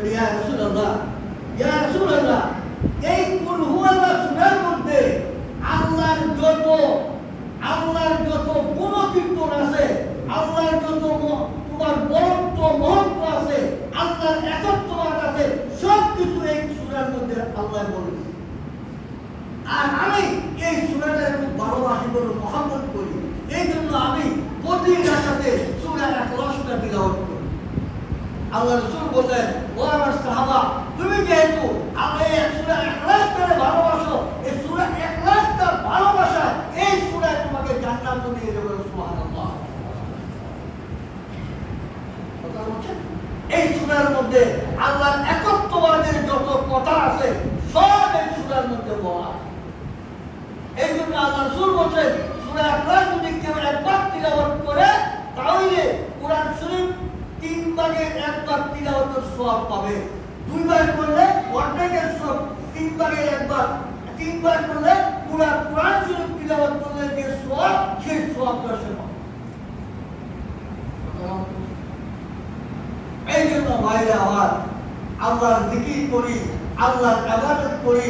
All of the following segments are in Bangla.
ইয়া যত, আল্লাহর যত গুণকীর্তন আছে, আল্লাহর যত তোমার বরত্ব, মহত্ব আছে, আল্লাহর একত্ববাদ আছে সব কিছু এই মধ্যে আল্লাহ বলেছে আর আমি এই সূরাটা খুব ভালোবাসি বলে মহাব্বত করি এই জন্য আমি প্রতি রাখাতে সূরার এক লসটা তিলাওয়াত করি আল্লাহ রসুল বললেন ও আমার সাহাবা, তুমি যেহেতু আমি এই সূরা ইখলাস করে ভালোবাসো, এই সূরা ইখলাসটা ভালোবাসা, এই সূরায় তোমাকে জান্নাত দিয়ে দেবে, সুবহানাল্লাহ? এই সূরার মধ্যে আল্লাহর একত্ববাদের যত কথা আছে, সব এই সূরার মধ্যে বলা এই জন্য আল্লাহ রসুল বলছেন, সূরা ইখলাস যদি কেউ একবার তিলাওয়াত করে তাহলে কোরআন শরীফ তিন ভাগের এক ভাগ তিলাওয়াতের সওয়াব পাবে। দুইবার করলে অর্ধেকের সওয়াব তিন ভাগের এক ভাগ তিনবার করলে পুরা কোরআন শরীফ তিলাওয়াত করলে যে সওয়াব, সেই সওয়াবটা সে এই জন্য ভাইরা আমার, আল্লাহর জিকির করি, আল্লাহর আবাদত করি।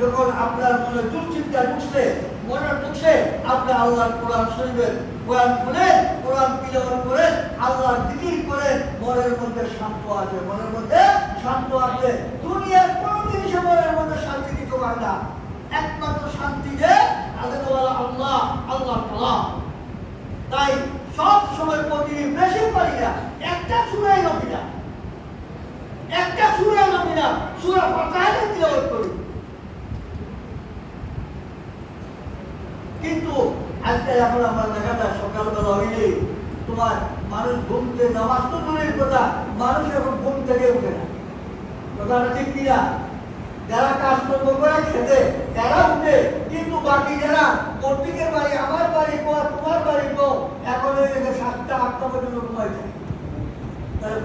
যখন আপনার মনে দুশ্চিন্তা ঢুকছে মনে ঢুকছে আপনি আল্লাহর কোরআন শরীফের কোরআন খুলেন কোরআন তিলাওয়াত করেন, আল্লাহর জিকির করেন, মনের মধ্যে শান্ত আছে, মনের মধ্যে শান্ত আছে। দুনিয়ার কোন জিনিসে মনের মধ্যে শান্তি দিতে পারে না। একমাত্র শান্তি যে আল্লাহ আল্লাহ আল্লাহ তাআলা তাই সব সময় প্রতিদিন বেশি পারি না, একটা সুরাই নবী না। একটা সুরা নবী না, সুরা ফাতাহাতে তিলাওয়াত করি কিন্তু আজকে এখন আমার দেখা যায়, সকালবেলা হইলে তোমার মানুষ ঘুম থেকে নামাজ তো দূরের কথা, মানুষ এখন ঘুম থেকে উঠে না। কথাটা ঠিক কিনা? যারা কাজকর্ম করে খেতে, তারা উঠে, কিন্তু বাকি যারা প্রত্যেকের বাড়ি, আমার বাড়ি কো তোমার বাড়ি কো এখন সাতটা, আটটা পর্যন্ত ঘুমাই থাকে। তাহলে